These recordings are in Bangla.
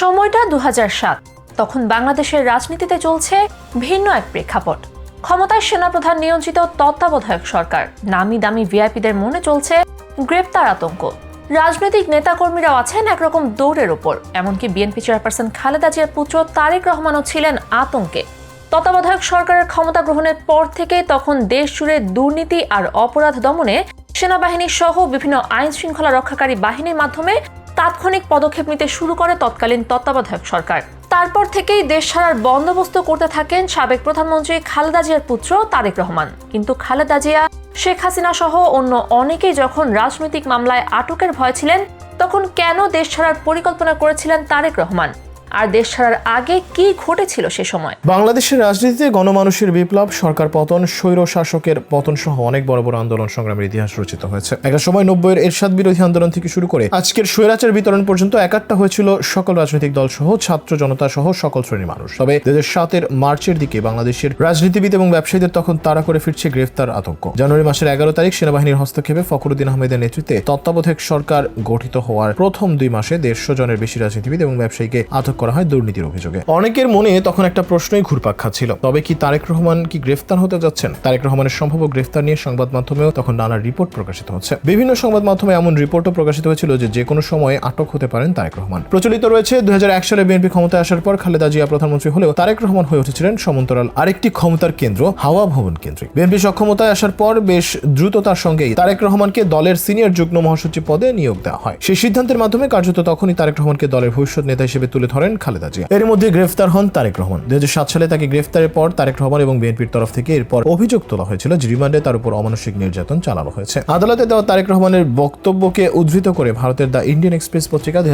সময়টা দু হাজার সাত। তখন বাংলাদেশের রাজনীতিতে চলছে ভিন্ন এক প্রেক্ষাপট। ক্ষমতায় সেনাপ্রধান নিয়োজিত তত্ত্বাবধায়ক সরকার। নামি দামি ভিআইপিদের মনে চলছে গ্রেপ্তার আতঙ্ক। রাজনৈতিক নেতাকর্মীরাও আছেন একরকম দৌড়ের ওপর। এমনকি বিএনপি চেয়ারপারসন খালেদা জিয়ার পুত্র তারেক রহমানও ছিলেন আতঙ্কে। তত্ত্বাবধায়ক সরকারের ক্ষমতা গ্রহণের পর থেকে তখন দেশ জুড়ে দুর্নীতি আর অপরাধ দমনে সেনাবাহিনী সহ বিভিন্ন আইন শৃঙ্খলা রক্ষাকারী বাহিনীর মাধ্যমে তাৎক্ষণিক পদক্ষেপ নিতে শুরু করে তৎকালীন তত্ত্বাবধায়ক সরকার। তারপর থেকেই দেশ ছাড়ার বন্দোবস্ত করতে থাকেন সাবেক প্রধানমন্ত্রী খালেদা জিয়ার পুত্র তারেক রহমান। কিন্তু খালেদা জিয়া, শেখ হাসিনা সহ অন্য অনেকেই যখন রাজনৈতিক মামলায় আটকের ভয় ছিলেন, তখন কেন দেশ ছাড়ার পরিকল্পনা করেছিলেন তারেক রহমান? আর দেশ ছাড়ার আগে কি ঘটেছিল সে সময়? বাংলাদেশের রাজনীতিতে গণমানুষের বিপ্লব, সরকার পতন, স্বৈর শাসকের পতন সহ অনেক বড় বড় আন্দোলন সংগ্রামের ইতিহাস রচিত হয়েছে। একটা সময় নব্বইয়ের এরশাদ বিরোধী আন্দোলন থেকে শুরু করে আজকের স্বৈরাচার বিতরণ পর্যন্ত একাত্তা হয়েছিল সকল রাজনৈতিক দল সহ ছাত্র জনতা সহ সকল শ্রেণির মানুষ। তবে দু সাতের মার্চের দিকে বাংলাদেশের রাজনীতিবিদ এবং ব্যবসায়ীদের তখন তাড়া করে ফিরছে গ্রেফতার আতঙ্ক। জানুয়ারি মাসের এগারো তারিখ সেনাবাহিনীর হস্তক্ষেপে ফখরুদ্দিন আহমেদের নেতৃত্বে তত্ত্বাবধায়ক সরকার গঠিত হওয়ার প্রথম দুই মাসে দেড়শো জনের বেশি রাজনীতিবিদ এবং ব্যবসায়ীকে আটক করা হয় দুর্নীতির অভিযোগে। অনেকের মনে তখন একটা প্রশ্নই ঘুরপাক খাচ্ছিল। তবে কি তারেক রহমান কি গ্রেফতার হতে যাচ্ছেন? তারেক রহমানের সম্ভাব্য গ্রেফতার নিয়ে সংবাদ মাধ্যমেও তখন নানা রিপোর্ট প্রকাশিত হচ্ছে। বিভিন্ন সংবাদ মাধ্যমে এমন রিপোর্টও প্রকাশিত হয়েছিল যে যে কোনো সময়ে আটক হতে পারেন তারেক রহমান। প্রচলিত রয়েছে দুই সালে বিএনপি ক্ষমতায় আসার পর খালেদা জিয়া প্রধানমন্ত্রী হলেও তারেক রহমান হয়ে উঠেছিলেন সমান্তরাল আরেকটি ক্ষমতার কেন্দ্র, হাওয়া ভবন কেন্দ্রিক। বিএনপি সক্ষমতায় আসার পর বেশ দ্রুততার সঙ্গেই তারেক রহমানকে দলের সিনিয়র যুগ্ম মহাসচিব পদে নিয়োগ দেওয়া হয়। সেই সিদ্ধান্তের মাধ্যমে কার্যত তখনই তারেক রহমানকে দলের ভবিষ্যৎ নেতা হিসেবে তুলে ধরেন খালেদা জিয়া। এর মধ্যে গ্রেফতার হন তারেক রহমান। দুই হাজার সাত সালে তাকে গ্রেফতারের পর তারেক রহমান এবং বিএনপির তরফ থেকে এরপর অভিযোগ তোলা হয়েছিল যে রিমান্ডে তার উপর অমানসিক নির্যাতন চালানো হয়েছে। আদালতে দেওয়া তারেক রহমানের বক্তব্যকে উদ্ধৃত করে ভারতের দ্য ইন্ডিয়ান এক্সপ্রেস পত্রিকা দুই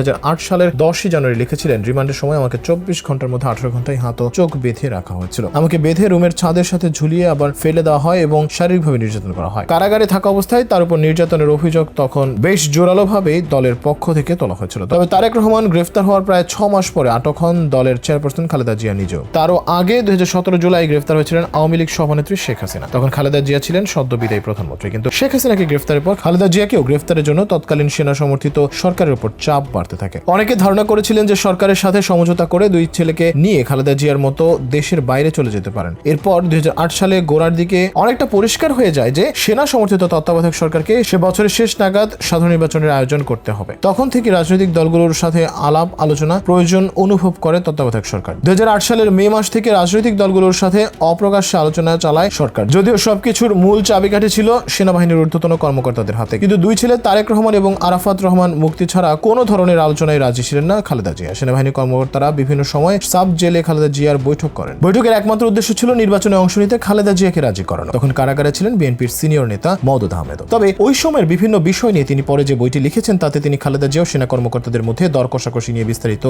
সালের দশই জানুয়ারি লিখেছিলেন, রিমান্ডের সময় আমাকে চব্বিশ ঘণ্টার মধ্যে আঠারো ঘন্টায় হাত ও চোখ বেঁধে রাখা হয়েছিল। আমাকে বেঁধে রুমের ছাদের সাথে ঝুলিয়ে আবার ফেলে দেওয়া হয় এবং শারীরিকভাবে নির্যাতন করা হয়। কারাগারে থাকা অবস্থায় তার উপর নির্যাতনের অভিযোগ তখন বেশ জোরালোভাবেই দলের পক্ষ থেকে তোলা হয়েছিল। তবে তারেক রহমান গ্রেফতার হওয়ার প্রায় ছ মাস পরে আটক হন দলের চেয়ারপারসন খালেদা জিয়া নিজেও। তারও আগে দু হাজার সতেরো জুলাই গ্রেফতার হয়েছিলেন আওয়ামী লীগ সভানেত্রী শেখ হাসিনা। তখন খালেদা জিয়া ছিলেন সদ্য বিদায়ী প্রধানমন্ত্রী। কিন্তু শেখ হাসিনাকে গ্রেফতারের পর খালেদা জিয়াকেও গ্রেফতারের জন্য তৎকালীন সেনা সমর্থিত সরকারের উপর চাপ বাড়তে থাকে। অনেকে ধারণা করেছিলেন যে সরকারের সাথে সমঝোতা করে দুই ছেলেকে নিয়ে খালেদা জিয়ার মতো দেশের বাইরে চলে যেতে পারেন। এরপর দুই হাজার আট সালে গোড়ার দিকে অনেকটা পরিষ্কার হয়ে যায় যে সেনা সমর্থিত তত্ত্বাবধায়ক সরকারকে সে বছরের শেষ নাগাদ সাধারণ নির্বাচনের আয়োজন করতে হবে। তখন থেকে রাজনৈতিক দলগুলোর সাথে আলাপ, আলোচনা প্রয়োজন অনুভব করে তত্ত্বাবধায়ক সরকার। দুই হাজার আট সালের মে মাস থেকে রাজনৈতিক দলগুলোর সাথে অপ্রকাশ্যে আলোচনা চালায় সরকার। যদিও সবকিছুর মূল চাবিকাঠি ছিল সেনাবাহিনীর ঊর্ধ্বতন কর্মকর্তাদের হাতে। কিন্তু দুই ছেলে তারেক রহমান এবং আরাফাত রহমান মুক্তি ছাড়া কোনো ধরনের আলোচনায় রাজি ছিলেন না খালেদা জিয়া। সেনাবাহিনী কর্মকর্তারা বিভিন্ন সময় সাব জেলে খালেদা জিয়ার বৈঠক করেন। বৈঠকের একমাত্র উদ্দেশ্য ছিল নির্বাচনে অংশ নিতে খালেদা জিয়াকে রাজি করানো। তখন কারাগারে ছিলেন বিএনপির সিনিয়র নেতা মওদুদ আহমেদ। তবে ওই সময়ের বিভিন্ন বিষয় নিয়ে তিনি পরে যে বইটি লিখেছেন, তাতে তিনি খালেদা জিয়া সেনা কর্মকর্তাদের মধ্যে দর কষাকষি নিয়ে বিস্তারিত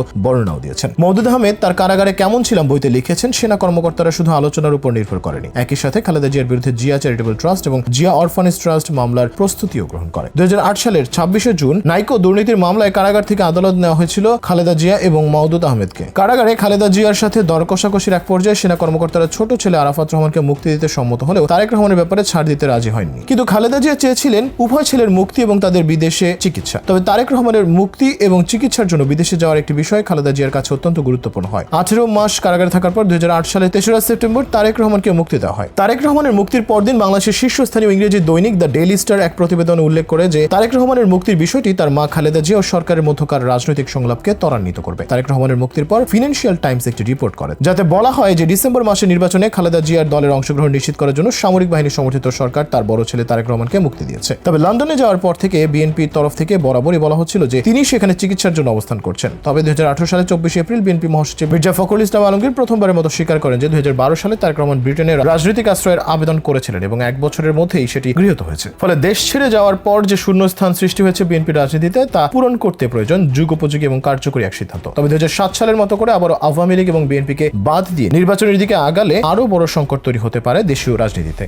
বর্ণনাও দিয়েছেন। মওদুদ আহমেদ তার কারাগারে কেমন ছিলাম বইতে লিখেছেন সেনা কর্মকর্তারা শুধু আলোচনার উপর নির্ভর করেনি। একই সাথে খালেদা জিয়ার বিরুদ্ধে জিয়া চ্যারিটেবল ট্রাস্ট এবং জিয়া অরফানেজ ট্রাস্ট মামলার প্রস্তুতিও গ্রহণ করে। দুই হাজার আট সালের ছাব্বিশে জুন নাইকো দুর্নীতির মামলায় কারাগার থেকে আদালত নেওয়া হয়েছিল খালেদা জিয়া এবং মাওদুদ আহমেদকে। কারাগারে খালেদা জিয়ার সাথে দর কষাকষির এক পর্যায়ে সেনা কর্মকর্তারা ছোট ছেলে আরাফাত রহমানকে মুক্তি দিতে সম্মত হলেও তারেক রহমানের ব্যাপারে ছাড় দিতে রাজি হয়নি। কিন্তু খালেদা জিয়া চেয়েছিলেন উভয় ছেলের মুক্তি এবং তাদের বিদেশে চিকিৎসা। তবে তারেক রহমানের মুক্তি এবং চিকিৎসার জন্য বিদেশে যাওয়ার একটি বিষয় খালেদা জিয়ার কাছে অত্যন্ত গুরুত্বপূর্ণ হয়। আঠেরো মাস কারাগারে থাকার পর দুই সালে তেসরা সেপ্টেম্বর তারেক রহমানকে মুক্তি দেওয়া হয়। তারেক রহমানের মুক্তির পরদিন বাংলাদেশের শীর্ষস্থানীয় ইংরেজি দৈনিক দ্য ডেইলি স্টার এক প্রতিবেদনে উল্লেখ করে যে, তারেক রহমানের মুক্তির বিষয়টি তার মা খালেদা জিয়া ও সরকারের মধ্যকার রাজনৈতিক সংলাপকে ত্বরান্বিত করবে। তারেক রহমানের মুক্তির পর ফিনান্সিয়াল টাইমস একটি রিপোর্ট করে, যাতে বলা হয় যে, ডিসেম্বর মাসে নির্বাচনে খালেদা জিয়ার দলের অংশগ্রহণ নিশ্চিত করার জন্য সামরিক বাহিনী সমর্থিত সরকার তার বড় ছেলে তারেক রহমানকে মুক্তি দিয়েছে। তবে লন্ডনে যাওয়ার পর থেকে বিএনপির তরফ থেকে বরাবরই বলা হচ্ছিল যে, তিনি সেখানে চিকিৎসার জন্য অবস্থান করছেন। তবে দু হাজার আঠারো সালে চব্বিশে এপ্রিল বিএনপি মহাসচিব মির্জা ফখরুল ইসলাম আলমগীর প্রথমবারের মতো স্বীকার করেন যে দুই সালে তারেক রহমান ব্রিটেনের রাজনৈতিক আশ্রয়ের আবেদন করেছিলেন এবং এক বছরের মধ্যেই সেটি গৃহীত হয়েছে। ফলে দেশ ছেড়ে যাওয়ার পর যে শূন্যস্থান সৃষ্টি হয়েছে বিএনপির রাজনীতিতে, তা পূরণ করতে প্রয়োজন যুগোপযোগী এবং কার্যকরী এক সিদ্ধান্ত। তবে দুই হাজার সাত সালের মতো করে আবারও আওয়ামী লীগ এবং বিএনপিকে বাদ দিয়ে নির্বাচনের দিকে আগালে আরও বড় সংকট তৈরি হতে পারে দেশীয় রাজনীতিতে।